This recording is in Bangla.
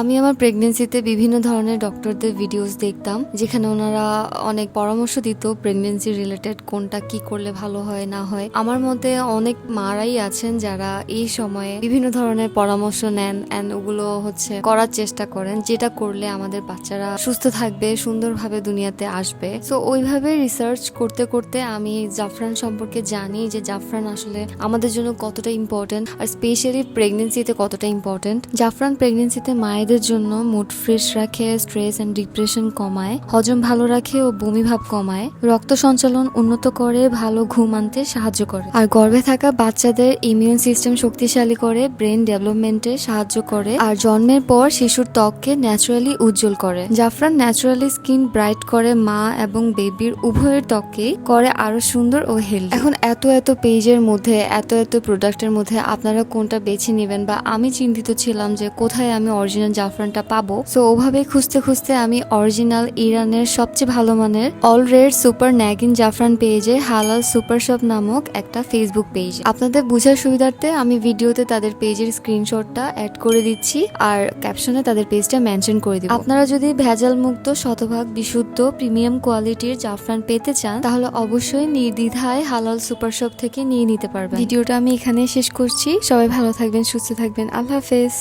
আমি আমার প্রেগনেন্সিতে বিভিন্ন ধরনের ডক্টরদের ভিডিওস দেখতাম, যেখানে ওনারা অনেক পরামর্শ দিত প্রেগনেন্সি রিলেটেড কোনটা কি করলে ভালো হয়, না হয়। আমার মতে অনেক মারাই আছেন যারা এই সময়ে বিভিন্ন ধরনের পরামর্শ নেন অ্যান্ড ওগুলো হচ্ছে করার চেষ্টা করেন, যেটা করলে আমাদের বাচ্চারা সুস্থ থাকবে, সুন্দরভাবে দুনিয়াতে আসবে। তো ওইভাবে রিসার্চ করতে করতে আমি জাফরান সম্পর্কে জানি যে জাফরান আসলে আমাদের জন্য কতটা ইম্পর্টেন্ট আর স্পেশালি প্রেগনেন্সিতে কতটা ইম্পর্টেন্ট জাফরান প্রেগনেন্সিতে মায়েদের জন্য মুড ফ্রেশ রাখে, স্ট্রেস এন্ড ডিপ্রেশন কমায়, হজম ভালো রাখে ও বমি ভাব কমায়। রক্ত সঞ্চালন উন্নত করে, ভালো ঘুম আনতে সাহায্য করে। আর গর্ভে থাকা বাচ্চাদের ইমিউন সিস্টেম শক্তিশালী করে ব্রেন ডেভেলপমেন্টে সাহায্য করে। আর জন্মের পর শিশুর ত্বককে ন্যাচারালি উজ্জ্বল করে। জাফরান ন্যাচারালি স্কিন ব্রাইট করে মা এবং বেবির উভয়ের ত্বককে করে আরও সুন্দর ও হেলদি এখন এত এত পেজের মধ্যে, এত এত প্রোডাক্টের মধ্যে আপনারা কোনটা বেছে নেবেন বা আমি চিন্তিত ছিলাম যে কোথায় আমি অরিজিনাল জাফরানটা পাবো। সো ওভাবে খুঁজতে খুঁজতে আমি অরিজিনাল ইরানের সবচেয়ে ভালো মানের অল রেড সুপার ন্যাগিন জাফরান পেজে হালাল সুপার শপ নামক একটা ফেসবুক পেজ আপনাদের বোঝার সুবিধার্থে আমি ভিডিওতে তাদের পেজের স্ক্রিনশটটা অ্যাড করে দিচ্ছি আর ক্যাপশনে তাদের পেজটা মেনশন করে দিব। আপনারা যদি ভেজাল মুক্ত শতভাগ, বিশুদ্ধ প্রিমিয়াম কোয়ালিটির জাফরান পেতে চান, তাহলে অবশ্যই নির্দ্বিধায় হালাল সুপার শপ থেকে নিয়ে নিতে পারবেন। ভিডিওটা আমি এখানে শেষ করছি। সবাই ভালো থাকবেন, সুস্থ থাকবেন। আল্লাহ হাফেজ।